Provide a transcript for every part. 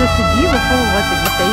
а вже тоді виховувати дітей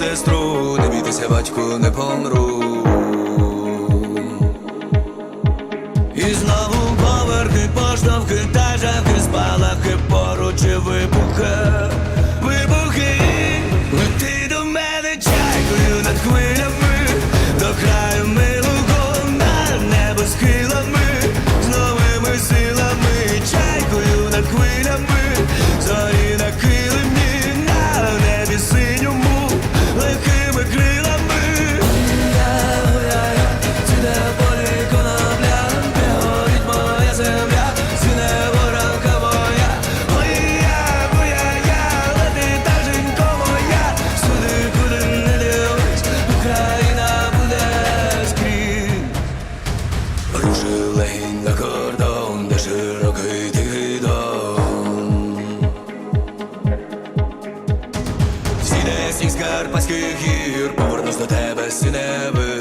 сестру, не бійтеся, батьку, не помру. І знову поверхи, поштовхи, та жахи, спалахи, поруч і вибухи, вибухи, лети до мене чайкою над хвилями, до краю милого над небо схилами, Десь із Карпатських гір повернусь до тебе, синеви.